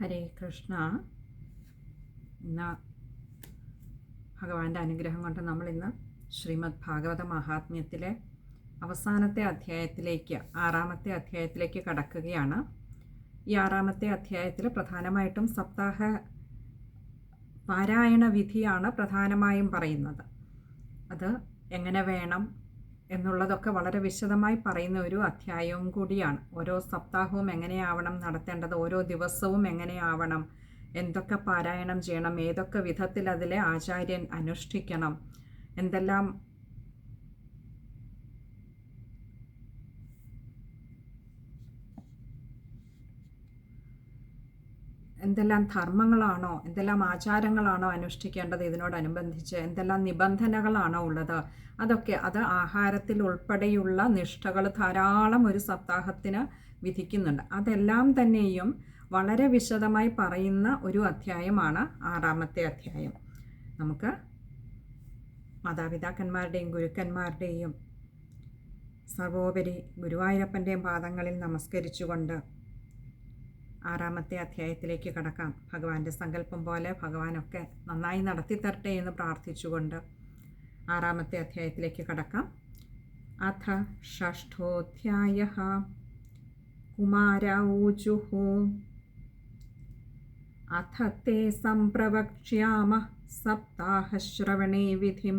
ഹരേ കൃഷ്ണ. ഇന്ന് ഭഗവാന്റെ അനുഗ്രഹം കൊണ്ട് നമ്മൾ ഇന്ന് ശ്രീമദ് ഭാഗവത മഹാത്മ്യത്തിലെ അവസാനത്തെ അധ്യായത്തിലേക്ക് ആറാമത്തെ അധ്യായത്തിലേക്ക് കടക്കുകയാണ്. ഈ ആറാമത്തെ അധ്യായത്തിൽ പ്രധാനമായിട്ടും സപ്താഹ പാരായണ വിധിയാണ് പ്രധാനമായും പറയുന്നത്. അത് എങ്ങനെ വേണം എന്നുള്ളതൊക്കെ വളരെ വിശദമായി പറയുന്ന ഒരു അധ്യായവും കൂടിയാണ്. ഓരോ സപ്താഹവും എങ്ങനെയാവണം നടത്തേണ്ടത് ഓരോ ദിവസവും എങ്ങനെയാവണം എന്തൊക്കെ പാരായണം ചെയ്യണം ഏതൊക്കെ വിധത്തിൽ അതിലെ ആചാര്യൻ അനുഷ്ഠിക്കണം എന്തെല്ലാം എന്തെല്ലാം ധർമ്മങ്ങളാണോ എന്തെല്ലാം ആചാരങ്ങളാണോ അനുഷ്ഠിക്കേണ്ടത് ഇതിനോടനുബന്ധിച്ച് എന്തെല്ലാം നിബന്ധനകളാണോ ഉള്ളത് അതൊക്കെ അത് ആഹാരത്തിൽ ഉൾപ്പെടെയുള്ള നിഷ്ഠകൾ ധാരാളം ഒരു സപ്താഹത്തിന് വിധിക്കുന്നുണ്ട്. അതെല്ലാം തന്നെയും വളരെ വിശദമായി പറയുന്ന ഒരു അധ്യായമാണ് ആറാമത്തെ അധ്യായം. നമുക്ക് മാതാപിതാക്കന്മാരുടെയും ഗുരുക്കന്മാരുടെയും സർവോപരി ഗുരുവായൂരപ്പന്റെയും പാദങ്ങളിൽ നമസ്കരിച്ചുകൊണ്ട് ആറാമത്തെ അധ്യായത്തിലേക്ക് കടക്കാം. ഭഗവാന്റെ സങ്കല്പം പോലെ ഭഗവാനൊക്കെ നന്നായി നടത്തി തരട്ടെ എന്ന് പ്രാർത്ഥിച്ചുകൊണ്ട് ആറാമത്തെ അധ്യായത്തിലേക്ക് കടക്കാം. അഥ ഷഷ്ഠോധ്യായ കുമാര ഊജുഹു അഥ തേ സംപ്രവക്ഷ്യാമ സപ്താഹശ്രവണേ വിധിം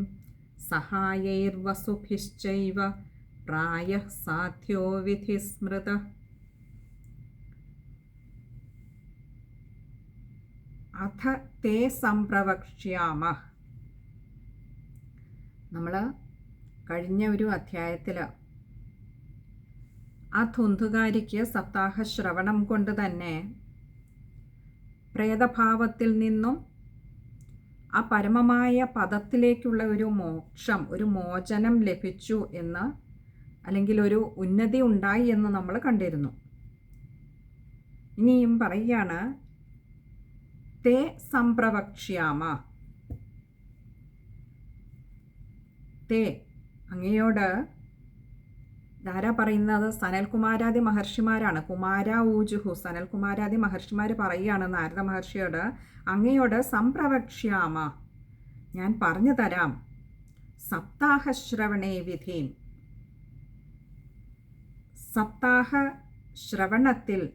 സഹായൈർവസുഭിശ്ചൈവ പ്രായ സാധ്യോ വിധിസ്മൃത അഥ തേ സംപ്രവക്ഷ്യാമ നമ്മൾ കഴിഞ്ഞ ഒരു അധ്യായത്തിൽ ആ ധുന്ധുകാരിക്ക് സപ്താഹ ശ്രവണം കൊണ്ട് തന്നെ പ്രേതഭാവത്തിൽ നിന്നും ആ പരമമായ പദത്തിലേക്കുള്ള ഒരു മോക്ഷം ഒരു മോചനം ലഭിച്ചു എന്ന് അല്ലെങ്കിൽ ഒരു ഉന്നതി ഉണ്ടായി എന്ന് നമ്മൾ കണ്ടിരുന്നു. ഇനിയും പറയുകയാണ് തേ സംപ്രവക്ഷ്യാമ. തേ. അങ്ങയോട് ധാരാ പറയുന്നത്? സനൽകുമാരാദി മഹർഷിമാരാണ്. കുമാര ഊജുഹു. സനൽകുമാരാദി മഹർഷിമാർ പറയുകയാണ് നാരദ മഹർഷിയോട് അങ്ങയോട് സംപ്രവക്ഷ്യാമ. ഞാൻ പറഞ്ഞു തരാം. സപ്താഹശ്രവണേ വിധീം. സപ്താഹ ശ്രവണത്തിൽ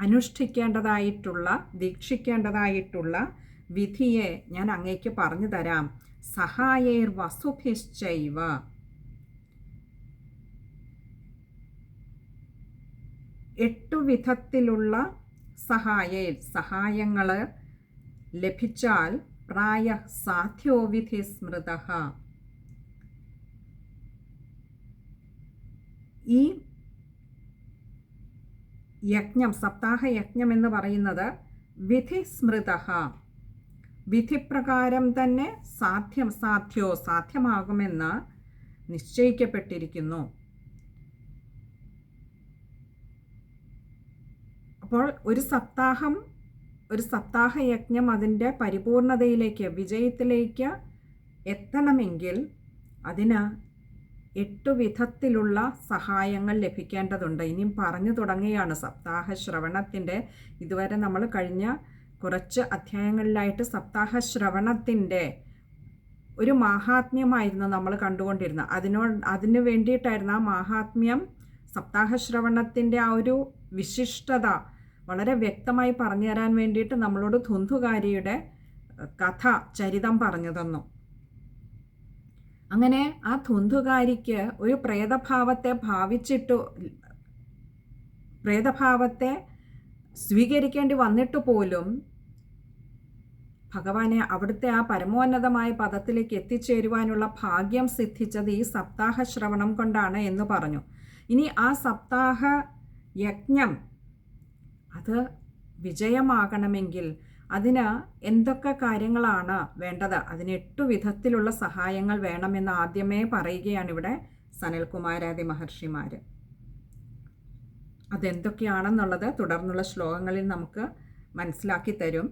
അനുഷ്ഠിക്കേണ്ടതായിട്ടുള്ള ദീക്ഷിക്കേണ്ടതായിട്ടുള്ള വിധിയെ ഞാൻ അങ്ങേക്ക് പറഞ്ഞു തരാം. സഹായേർ വസുഭിശ്ചൈവ. എട്ടു വിധത്തിലുള്ള സഹായേ സഹായങ്ങൾ ലഭിച്ചാൽ പ്രായ സാധ്യോവിധി സ്മൃത. ഈ യജ്ഞം സപ്താഹ യജ്ഞം എന്ന് പറയുന്നത് വിധി സ്മൃത വിധിപ്രകാരം തന്നെ സാധ്യം സാധ്യോ സാധ്യമാകുമെന്ന് നിശ്ചയിക്കപ്പെട്ടിരിക്കുന്നു. അപ്പോൾ ഒരു സപ്താഹം ഒരു സപ്താഹ യജ്ഞം അതിന്റെ പരിപൂർണതയിലേക്ക് വിജയത്തിലേക്ക് എത്തണമെങ്കിൽ അതിന് എട്ടു വിധത്തിലുള്ള സഹായങ്ങൾ ലഭിക്കേണ്ടതുണ്ട്. ഇനിയും പറഞ്ഞു തുടങ്ങുകയാണ് സപ്താഹ ശ്രവണത്തിന്റെ ഇതുവരെ നമ്മൾ കഴിഞ്ഞ കുറച്ച് അധ്യായങ്ങളിലായിട്ട് സപ്താഹ ശ്രവണത്തിന്റെ ഒരു മാഹാത്മ്യമായിരുന്നു നമ്മൾ കണ്ടുകൊണ്ടിരുന്നത്. അതിനോ അതിനു വേണ്ടിയിട്ടായിരുന്നു ആ മാഹാത്മ്യം സപ്താഹ ശ്രവണത്തിന്റെ ആ ഒരു വിശിഷ്ടത വളരെ വ്യക്തമായി പറഞ്ഞു തരാൻ വേണ്ടിയിട്ട് നമ്മളോട് ധുന്ധുകാരിയുടെ കഥ ചരിതം പറഞ്ഞു തന്നു. അങ്ങനെ ആ ധുന്ധുകാരിക്ക് ഒരു പ്രേതഭാവത്തെ ഭാവിച്ചിട്ടു പ്രേതഭാവത്തെ സ്വീകരിക്കേണ്ടി വന്നിട്ട് പോലും ഭഗവാനെ അവിടുത്തെ ആ പരമോന്നതമായ പദത്തിലേക്ക് എത്തിച്ചേരുവാനുള്ള ഭാഗ്യം സിദ്ധിച്ചത് ഈ സപ്താഹ ശ്രവണം കൊണ്ടാണ് എന്ന് പറഞ്ഞു. ഇനി ആ സപ്താഹ യജ്ഞം അത് വിജയമാകണമെങ്കിൽ അതിന് എന്തൊക്കെ കാര്യങ്ങളാണ് വേണ്ടത്? അതിന് എട്ടു വിധത്തിലുള്ള സഹായങ്ങൾ വേണമെന്ന് ആദ്യമേ പറയുകയാണ് ഇവിടെ സനൽകുമാരാദി മഹർഷിമാർ അതെന്തൊക്കെയാണെന്നുള്ളത് തുടർന്നുള്ള ശ്ലോകങ്ങളിൽ നമുക്ക് മനസ്സിലാക്കി തരും.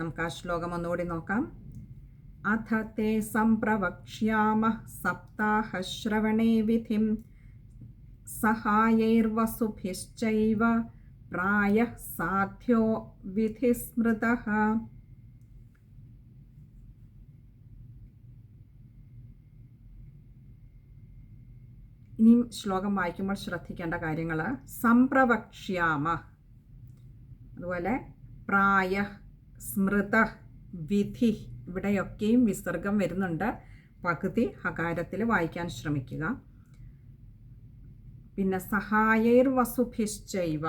നമുക്ക് ആ ശ്ലോകം ഒന്നുകൂടി നോക്കാം. അഥ തേ സംപ്രവക്ഷ്യാമ സപ്താഹശ്രവണേ വിധിം സഹായൈർവസുഭിശ്ചൈവ പ്രായ സാധ്യോ വിധിസ്മൃത? ഇനിയും ശ്ലോകം വായിക്കുമ്പോൾ ശ്രദ്ധിക്കേണ്ട കാര്യങ്ങൾ സംപ്രവക്ഷ്യാമ. അതുപോലെ പ്രായ സ്മൃത വിധി. ഇവിടെയൊക്കെയും വിസർഗം വരുന്നുണ്ട്. പകുതി ഹകാരത്തിൽ വായിക്കാൻ ശ്രമിക്കുക. പിന്നെ സഹായൈർ വസുഭിശ്ചൈവ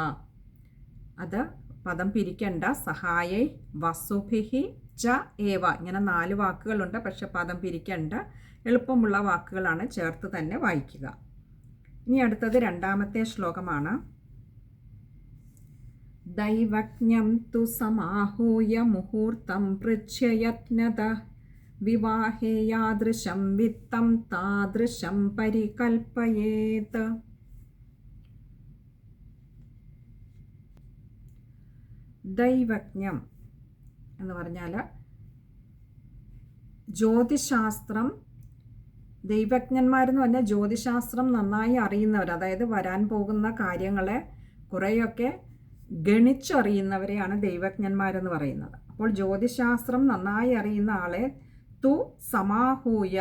അത് പദം പിരിക്കണ്ട. സഹായൈ വസുഭിഹി ച ഏവ. ഇങ്ങനെ നാല് വാക്കുകളുണ്ട്. പക്ഷെ പദം പിരിക്കണ്ട. എളുപ്പമുള്ള വാക്കുകളാണ് ചേർത്ത് തന്നെ വായിക്കുക. ഇനി അടുത്തത് രണ്ടാമത്തെ ശ്ലോകമാണ്. ദൈവജ്ഞം തു സമാഹൂയ മുഹൂർത്തം പൃച്ഛയത്നത വിവാഹേ യാദൃശം വിത്തം താദൃശം പരികൽപ്പയേത്. ദൈവജ്ഞം എന്ന് പറഞ്ഞാൽ ജ്യോതിശാസ്ത്രം ദൈവജ്ഞന്മാരെന്ന് പറഞ്ഞാൽ ജ്യോതിശാസ്ത്രം നന്നായി അറിയുന്നവർ അതായത് വരാൻ പോകുന്ന കാര്യങ്ങളെ കുറേയൊക്കെ ഗണിച്ചറിയുന്നവരെയാണ് ദൈവജ്ഞന്മാരെന്ന് പറയുന്നത്. അപ്പോൾ ജ്യോതിശാസ്ത്രം നന്നായി അറിയുന്ന ആളെ തു സമാഹൂയ.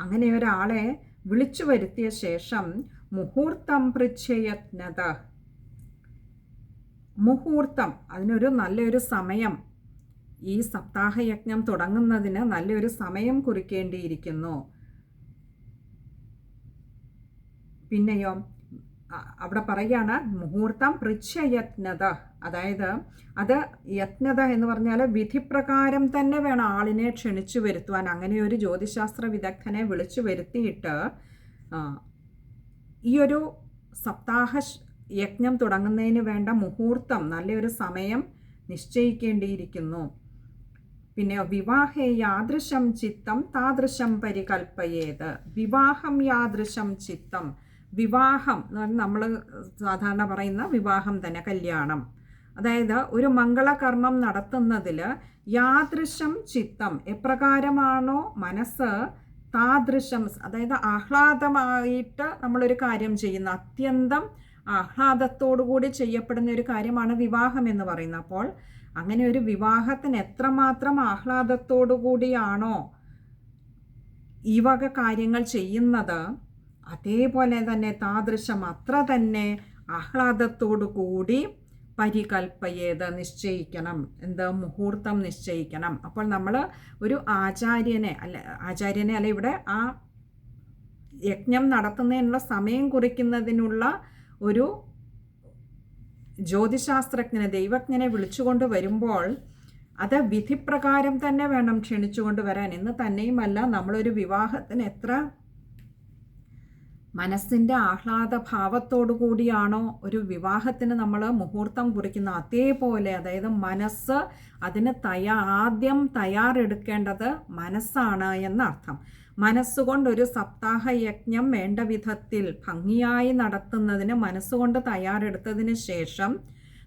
അങ്ങനെ ഒരാളെ വിളിച്ചു വരുത്തിയ ശേഷം മുഹൂർത്തം പൃച്ഛയത്നത. മുഹൂർത്തം അതിനൊരു നല്ലൊരു സമയം. ഈ സപ്താഹയജ്ഞം തുടങ്ങുന്നതിന് നല്ലൊരു സമയം കുറിക്കേണ്ടിയിരിക്കുന്നു. പിന്നെയോ അവിടെ പറയുകയാണ് മുഹൂർത്തം പൃച്ഛയത്നത അതായത് അത് യത്നത എന്ന് പറഞ്ഞാൽ വിധിപ്രകാരം തന്നെ വേണം ആളിനെ ക്ഷണിച്ചു വരുത്തുവാൻ. അങ്ങനെ ഒരു ജ്യോതിശാസ്ത്ര വിദഗ്ധനെ വിളിച്ചു വരുത്തിയിട്ട് ഈ ഒരു സപ്താഹ യജ്ഞം തുടങ്ങുന്നതിന് വേണ്ട മുഹൂർത്തം നല്ലൊരു സമയം നിശ്ചയിക്കേണ്ടിയിരിക്കുന്നു. പിന്നെ വിവാഹേ യാദൃശം ചിത്തം താദൃശം പരികൽപ്പയേത്. വിവാഹം യാദൃശം ചിത്തം. വിവാഹം നമ്മൾ സാധാരണ പറയുന്ന വിവാഹം തന്നെ കല്യാണം. അതായത് ഒരു മംഗളകർമ്മം നടത്തുന്നതിൽ യാദൃശം ചിത്തം എപ്രകാരമാണോ മനസ്സ് താദൃശം അതായത് ആഹ്ലാദമായിട്ട് നമ്മളൊരു കാര്യം ചെയ്യുന്ന അത്യന്തം ആഹ്ലാദത്തോടുകൂടി ചെയ്യപ്പെടുന്ന ഒരു കാര്യമാണ് വിവാഹം എന്ന് പറയുന്നത്. അപ്പോൾ അങ്ങനെ ഒരു വിവാഹത്തിന് എത്രമാത്രം ആഹ്ലാദത്തോടുകൂടിയാണോ ഈ വക കാര്യങ്ങൾ ചെയ്യുന്നത് അതേപോലെ തന്നെ താദൃശം അത്ര തന്നെ ആഹ്ലാദത്തോടു കൂടി പരികൽപ്പയേത് നിശ്ചയിക്കണം എന്ത് മുഹൂർത്തം നിശ്ചയിക്കണം. അപ്പോൾ നമ്മൾ ഒരു ആചാര്യനെ അല്ല ആചാര്യനെ അല്ല ഇവിടെ ആ യജ്ഞം നടത്തുന്നതിനുള്ള സമയം കുറിക്കുന്നതിനുള്ള ഒരു ജ്യോതിശാസ്ത്രജ്ഞനെ ദൈവജ്ഞനെ വിളിച്ചുകൊണ്ട് വരുമ്പോൾ അത് വിധിപ്രകാരം തന്നെ വേണം ക്ഷണിച്ചുകൊണ്ട് വരാൻ. എന്ന് തന്നെയുമല്ല നമ്മളൊരു വിവാഹത്തിന് എത്ര മനസ്സിന്റെ ആഹ്ലാദ ഭാവത്തോടു കൂടിയാണോ ഒരു വിവാഹത്തിന് നമ്മൾ മുഹൂർത്തം കുറിക്കുന്ന? അതേപോലെ അതായത് മനസ്സ് അതിന് തയ്യാ ആദ്യം തയ്യാറെടുക്കേണ്ടത് മനസ്സാണ് എന്നർത്ഥം. മനസ്സുകൊണ്ട് ഒരു സപ്താഹ യജ്ഞം വേണ്ട വിധത്തിൽ ഭംഗിയായി നടത്തുന്നതിന് മനസ്സുകൊണ്ട് തയ്യാറെടുത്തതിന് ശേഷം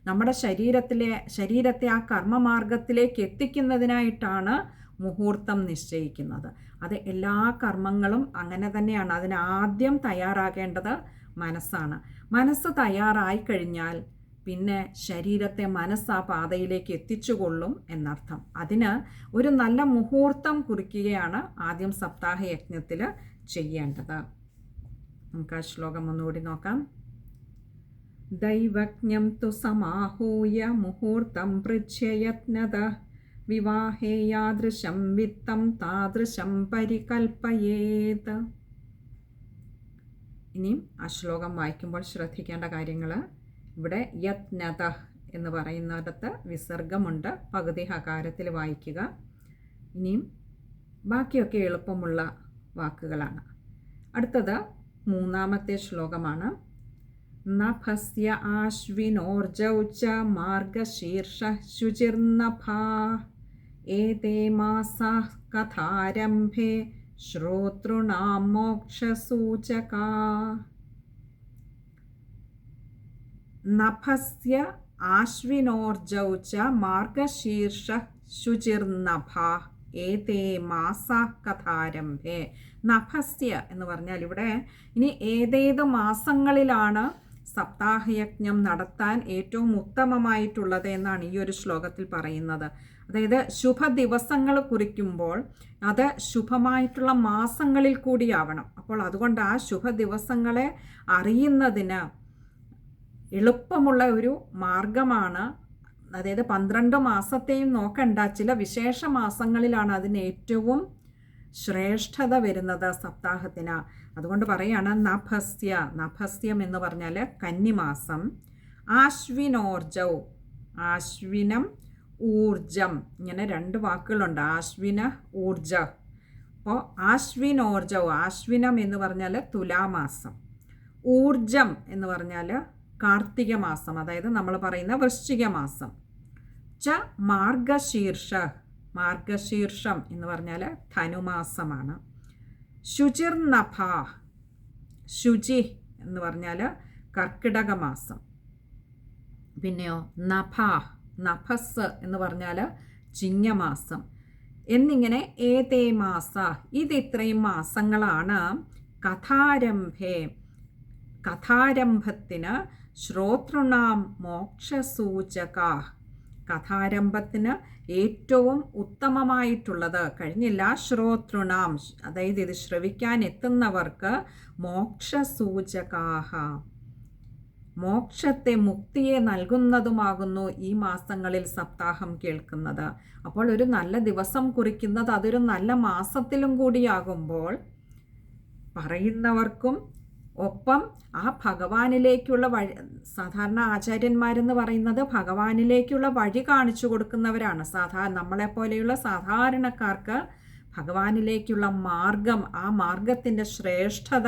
നമ്മുടെ ശരീരത്തിലെ ശരീരത്തെ ആ കർമ്മമാർഗത്തിലേക്ക് എത്തിക്കുന്നതിനായിട്ടാണ് മുഹൂർത്തം നിശ്ചയിക്കുന്നത്. അത് എല്ലാ കർമ്മങ്ങളും അങ്ങനെ തന്നെയാണ്. അതിനാദ്യം തയ്യാറാകേണ്ടത് മനസ്സാണ്. മനസ്സ് തയ്യാറായി കഴിഞ്ഞാൽ പിന്നെ ശരീരത്തെ മനസ്സ് ആ പാതയിലേക്ക് എത്തിച്ചുകൊള്ളും എന്നർത്ഥം. അതിന് ഒരു നല്ല മുഹൂർത്തം കുറിക്കുകയാണ് ആദ്യം സപ്താഹ യജ്ഞത്തിൽ ചെയ്യേണ്ടത്. നമുക്ക് ആ ശ്ലോകം ഒന്നുകൂടി നോക്കാം. ദൈവജ്ഞം തു സമാഹൂയ മുഹൂർത്തം പൃച്ഛയത്നത വിവാഹേ യാദൃശം വിത്തം താദൃശം പരികൽപ്പയേത്. ഇനിയും ആ ശ്ലോകം വായിക്കുമ്പോൾ ശ്രദ്ധിക്കേണ്ട കാര്യങ്ങൾ ഇവിടെ യത്നത എന്ന് പറയുന്നിടത്ത് വിസർഗമുണ്ട്. പകുതി ഹകാരത്തിൽ വായിക്കുക. ഇനിയും ബാക്കിയൊക്കെ എളുപ്പമുള്ള വാക്കുകളാണ്. അടുത്തത് മൂന്നാമത്തെ ശ്ലോകമാണ്. നഭസ്യ ആശ്വിനോർജൗ ച മാർഗശീർഷ ശുചിർനഭാ. ഏതേ मासाः कथारम्भे श्रोतॄणां मोक्षसूचका नभस्य आश्विनोर्जौ च मार्गशीर्षः ശുചിർനഭ. ഏതേ മാസ കഥാരംഭേ. നഭസ്യ എന്ന് പറഞ്ഞാൽ ഇവിടെ ഇനി ഏതേത് മാസങ്ങളിലാണ് സപ്താഹയജ്ഞം നടത്താൻ ഏറ്റവും ഉത്തമമായിട്ടുള്ളത് എന്നാണ് ഈ ഒരു ശ്ലോകത്തിൽ പറയുന്നത്. അതായത് ശുഭ ദിവസങ്ങൾ കുറിക്കുമ്പോൾ അത് ശുഭമായിട്ടുള്ള മാസങ്ങളിൽ കൂടിയാവണം. അപ്പോൾ അതുകൊണ്ട് ആ ശുഭ ദിവസങ്ങളെ അറിയുന്നതിന് എളുപ്പമുള്ള ഒരു മാർഗമാണ്. അതായത് പന്ത്രണ്ട് മാസത്തെയും നോക്കണ്ട ചില വിശേഷ മാസങ്ങളിലാണ് അതിന് ഏറ്റവും ശ്രേഷ്ഠത വരുന്നത് സപ്താഹത്തിന്. അതുകൊണ്ട് പറയാണ് നഭസ്യ. നഭസ്യം എന്ന് പറഞ്ഞാൽ കന്നിമാസം. ആശ്വിനോർജൗ. ആശ്വിനം ഊർജം. ഇങ്ങനെ രണ്ട് വാക്കുകളുണ്ട്. ആശ്വിന ഊർജ. അപ്പോൾ ആശ്വിനോർജൗ. ആശ്വിനം എന്ന് പറഞ്ഞാൽ തുലാമാസം. ഊർജം എന്ന് പറഞ്ഞാൽ കാർത്തിക മാസം അതായത് നമ്മൾ പറയുന്ന വൃശ്ചിക മാസം ച മാർഗശീർഷ. മാർഗശീർഷം എന്ന് പറഞ്ഞാൽ ധനുമാസമാണ്. ശുചിർനഭ ശുചി എന്ന് പറഞ്ഞാൽ കർക്കിടക മാസം പിന്നെയോ നഭ നഭസ് എന്ന് പറഞ്ഞാൽ ചിങ്ങമാസം. എന്നിങ്ങനെ ഏതേ മാസ ഇത് ഇത്രയും മാസങ്ങളാണ് കഥാരംഭേ കഥാരംഭത്തിന് ശ്രോതൃണാം മോക്ഷസൂചക കഥാരംഭത്തിന് ഏറ്റവും ഉത്തമമായിട്ടുള്ളത്. കഴിഞ്ഞില്ല. ശ്രോതൃണാം. അതായത് ഇത് ശ്രവിക്കാൻ എത്തുന്നവർക്ക് മോക്ഷസൂചകാഹ. മോക്ഷത്തെ മുക്തിയെ നൽകുന്നതുമാകുന്നു ഈ മാസങ്ങളിൽ സപ്താഹം കേൾക്കുന്നത്. അപ്പോൾ ഒരു നല്ല ദിവസം കുറിക്കുന്നത് അതൊരു നല്ല മാസത്തിലും കൂടിയാകുമ്പോൾ പറയുന്നവർക്കും ഒപ്പം ആ ഭഗവാനിലേക്കുള്ള വഴി സാധാരണ ആചാര്യന്മാരെന്ന് പറയുന്നത് ഭഗവാനിലേക്കുള്ള വഴി കാണിച്ചു കൊടുക്കുന്നവരാണ്. സാധാരണ നമ്മളെപ്പോലെയുള്ള സാധാരണക്കാർക്ക് ഭഗവാനിലേക്കുള്ള മാർഗം ആ മാർഗത്തിന്റെ ശ്രേഷ്ഠത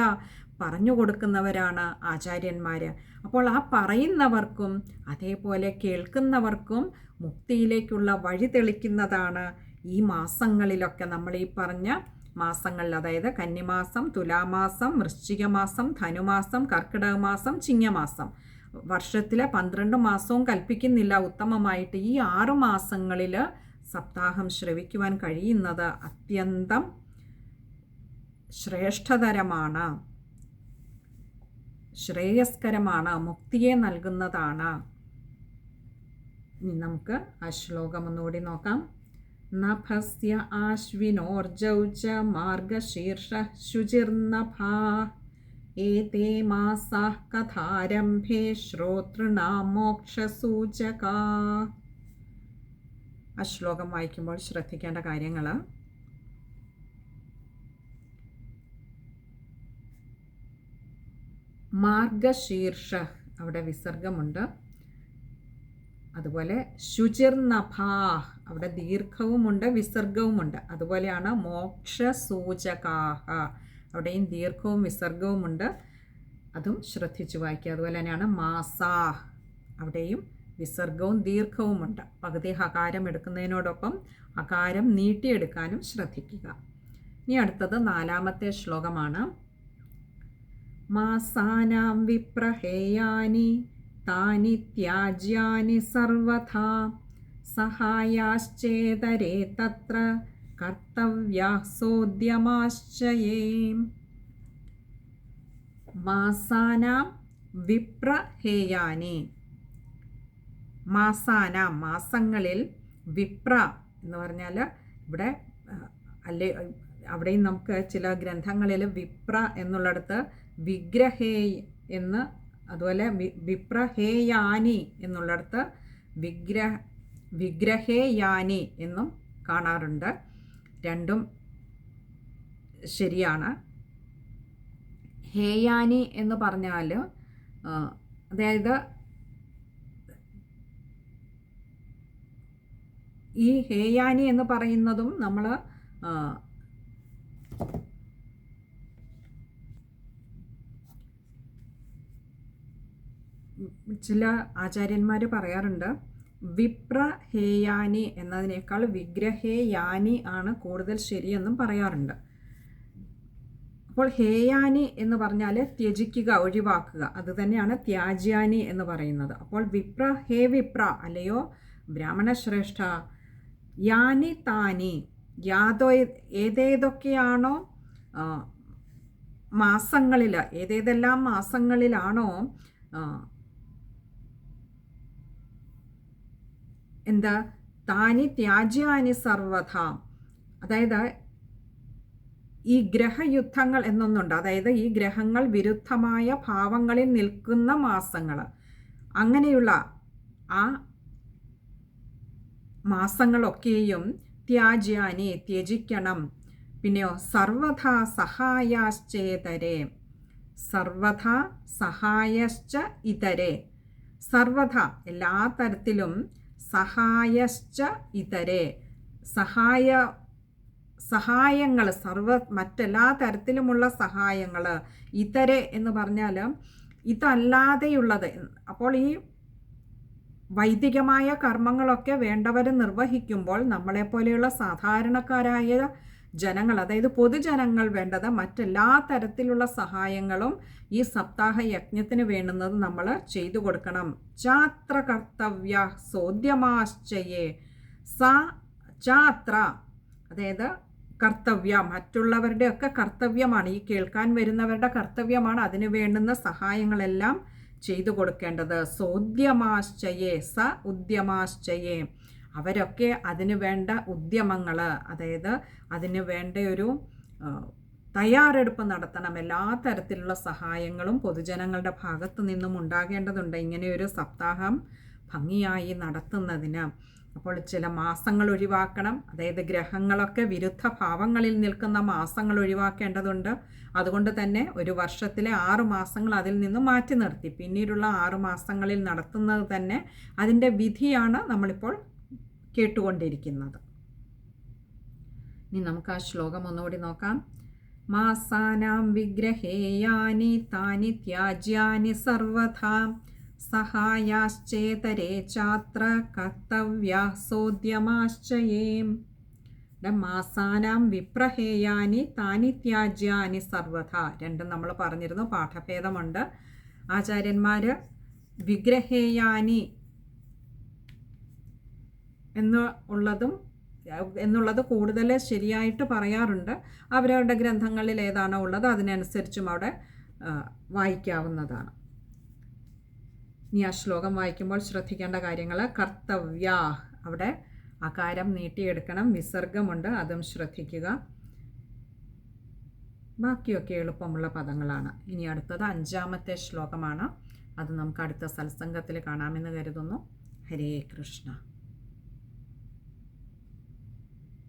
പറഞ്ഞു കൊടുക്കുന്നവരാണ് ആചാര്യന്മാർ അപ്പോൾ ആ പറയുന്നവർക്കും അതേപോലെ കേൾക്കുന്നവർക്കും മുക്തിയിലേക്കുള്ള വഴി തെളിക്കുന്നതാണ് ഈ മാസങ്ങളിലൊക്കെ നമ്മൾ ഈ പറഞ്ഞ മാസങ്ങളിൽ അതായത് കന്നിമാസം തുലാമാസം വൃശ്ചികമാസം ധനുമാസം കർക്കിടക മാസം ചിങ്ങമാസം. വർഷത്തിലെ പന്ത്രണ്ട് മാസവും കൽപ്പിക്കുന്നില്ല. ഉത്തമമായിട്ട് ഈ ആറ് മാസങ്ങളിൽ സപ്താഹം ശ്രവിക്കുവാൻ കഴിയുന്നത് അത്യന്തം ശ്രേഷ്ഠതരമാണ്. ശ്രേയസ്കരമാണ്. മുക്തിയെ നൽകുന്നതാണ്. നമുക്ക് ആ ശ്ലോകം ഒന്നുകൂടി നോക്കാം. നഭസ്യ ആശ്വിനോർജൗ ച മാർഗശീർഷ ശുചിർനഭാ. ഏതേ മാസാः കഥാരംഭേ ശ്രോതൃണാം മോക്ഷസൂചകാ ആ ശ്ലോകം വായിക്കുമ്പോൾ ശ്രദ്ധിക്കേണ്ട കാര്യങ്ങൾ. മാർഗശീർഷ അവിടെ വിസർഗമുണ്ട്. അതുപോലെ ശുചിർനഭാ അവിടെ ദീർഘവുമുണ്ട് വിസർഗവുമുണ്ട്. അതുപോലെയാണ് മോക്ഷ സൂചകാഹ അവിടെയും ദീർഘവും വിസർഗവുമുണ്ട്. അതും ശ്രദ്ധിച്ചു വായിക്കുക. അതുപോലെ തന്നെയാണ് മാസാ അവിടെയും വിസർഗവും ദീർഘവുമുണ്ട്. പകുതി ഹകാരം എടുക്കുന്നതിനോടൊപ്പം അകാരം നീട്ടിയെടുക്കാനും ശ്രദ്ധിക്കുക. ഇനി അടുത്തത് നാലാമത്തെ ശ്ലോകമാണ്. മാസാനാം വിപ്രഹേയാനി താനി ത്യാജ്യാനി സർവഥാ. സഹായാശ്ചേതരേ തത്ര കർത്തവ്യാസോദ്യമാശ്ചയേ. മാസാനാം വിപ്രഹേയാനി. മാസാനാം മാസങ്ങളിൽ വിപ്ര എന്ന് പറഞ്ഞാൽ ഇവിടെ അല്ലെ അവിടെയും നമുക്ക് ചില ഗ്രന്ഥങ്ങളിൽ വിപ്ര എന്നുള്ളിടത്ത് വിഗ്രഹേ എന്ന് അതുപോലെ വിപ്രഹേയാനി എന്നുള്ളിടത്ത് വിഗ്രഹ വിഗ്രഹേയാനി എന്നും കാണാറുണ്ട്. രണ്ടും ശരിയാണ്. ഹേയാനി എന്ന് പറഞ്ഞാൽ അതായത് ഈ ഹേയാനി എന്ന് പറയുന്നതും നമ്മൾ ചില ആചാര്യന്മാർ പറയാറുണ്ട്. വിപ്രഹേയാനി എന്നതിനേക്കാൾ വിഗ്രഹേയാനി ആണ് കൂടുതൽ ശരിയെന്നും പറയാറുണ്ട്. അപ്പോൾ ഹേയാനി എന്ന് പറഞ്ഞാൽ ത്യജിക്കുക ഒഴിവാക്കുക. അത് തന്നെയാണ് ത്യാജ്യാനി എന്ന് പറയുന്നത്. അപ്പോൾ വിപ്ര ഹേ വിപ്ര അല്ലയോ? ബ്രാഹ്മണശ്രേഷ്ഠ യാനി താനി യാതോ ഏതേതൊക്കെയാണോ മാസങ്ങളിൽ ഏതേതെല്ലാം മാസങ്ങളിലാണോ എന്താ? താനി ത്യാജ്യാനി സർവഥ. അതായത് ഈ ഗ്രഹയുദ്ധങ്ങൾ എന്നൊന്നുണ്ട്. അതായത് ഈ ഗ്രഹങ്ങൾ വിരുദ്ധമായ ഭാവങ്ങളിൽ നിൽക്കുന്ന മാസങ്ങൾ. അങ്ങനെയുള്ള ആ മാസങ്ങളൊക്കെയും ത്യാജ്യാനി ത്യജിക്കണം. പിന്നെയോ സർവഥ സഹായാശ്ചേതരെ. സർവഥ സഹായശ്ച ഇതരെ. സർവഥ എല്ലാ തരത്തിലും സഹായശ്ച ഇതരെ. സഹായ സഹായങ്ങൾ സർവ മറ്റെല്ലാ തരത്തിലുമുള്ള സഹായങ്ങൾ ഇതരെ എന്ന് പറഞ്ഞാൽ ഇതല്ലാതെയുള്ളത്. അപ്പോൾ ഈ വൈദികമായ കർമ്മങ്ങളൊക്കെ വേണ്ടവർ നിർവഹിക്കുമ്പോൾ നമ്മളെപ്പോലെയുള്ള സാധാരണക്കാരായ ജനങ്ങൾ അതായത് പൊതുജനങ്ങൾ വേണ്ടത് മറ്റെല്ലാ തരത്തിലുള്ള സഹായങ്ങളും ഈ സപ്താഹ യജ്ഞത്തിന് വേണ്ടുന്നത് നമ്മൾ ചെയ്തു കൊടുക്കണം. ചാത്ര കർത്തവ്യ സോദ്യമാശ്ചയേ. സ ചാത്ര അതായത് കർത്തവ്യ മറ്റുള്ളവരുടെ ഒക്കെ കർത്തവ്യമാണ്. ഈ കേൾക്കാൻ വരുന്നവരുടെ കർത്തവ്യമാണ് അതിന് വേണ്ടുന്ന സഹായങ്ങളെല്ലാം ചെയ്തു കൊടുക്കേണ്ടത്. സോദ്യമാശ്ചയേ സ ഉദ്യമാശ്ചയേ. അവരൊക്കെ അതിന് വേണ്ട ഉദ്യമങ്ങൾ അതായത് അതിന് വേണ്ട ഒരു തയ്യാറെടുപ്പ് നടത്തണം. എല്ലാ തരത്തിലുള്ള സഹായങ്ങളും പൊതുജനങ്ങളുടെ ഭാഗത്തു നിന്നും ഉണ്ടാകേണ്ടതുണ്ട്. ഇങ്ങനെയൊരു സപ്താഹം ഭംഗിയായി നടത്തുന്നതിന്. അപ്പോൾ ചില മാസങ്ങൾ ഒഴിവാക്കണം. അതായത് ഗ്രഹങ്ങളൊക്കെ വിരുദ്ധ ഭാവങ്ങളിൽ നിൽക്കുന്ന മാസങ്ങൾ ഒഴിവാക്കേണ്ടതുണ്ട്. അതുകൊണ്ട് തന്നെ ഒരു വർഷത്തിലെ ആറു മാസങ്ങൾ അതിൽ നിന്ന് മാറ്റി നിർത്തി. പിന്നീടുള്ള ആറു മാസങ്ങളിൽ നടത്തുന്നത് തന്നെ അതിന്റെ വിധിയാണ് നമ്മളിപ്പോൾ കേട്ടുകൊണ്ടിരിക്കുന്നത്. ഇനി നമുക്ക് ആ ശ്ലോകം ഒന്നുകൂടി നോക്കാം. മാസാനാം വിഗ്രഹേയാനി താനി ത്യാജ്യാനി സർവഥാ. സഹായാശ്ചേതരേ ചാത്ര കർത്തവ്യാസോദ്യമാശ്ചയേം മാസാനാം വിപ്രഹേയാനി താനി ത്യാജ്യാനി സർവഥ. രണ്ടും നമ്മൾ പറഞ്ഞിരുന്നു പാഠഭേദമുണ്ട്. ആചാര്യന്മാർ വിഗ്രഹേയാനി എന്ന് ഉള്ളതും എന്നുള്ളത് കൂടുതൽ ശരിയായിട്ട് പറയാറുണ്ട്. അവരവരുടെ ഗ്രന്ഥങ്ങളിൽ ഏതാണോ ഉള്ളത് അതിനനുസരിച്ചും അവിടെ വായിക്കാവുന്നതാണ്. ഇനി ആ ശ്ലോകം വായിക്കുമ്പോൾ ശ്രദ്ധിക്കേണ്ട കാര്യങ്ങൾ കർത്തവ്യ അവിടെ അകാരം നീട്ടിയെടുക്കണം വിസർഗമുണ്ട് അതും ശ്രദ്ധിക്കുക. ബാക്കിയൊക്കെ എളുപ്പമുള്ള പദങ്ങളാണ്. ഇനി അടുത്തത് അഞ്ചാമത്തെ ശ്ലോകമാണ്. അത് നമുക്ക് അടുത്ത സത്സംഗത്തിൽ കാണാമെന്ന് കരുതുന്നു. ഹരേ കൃഷ്ണ.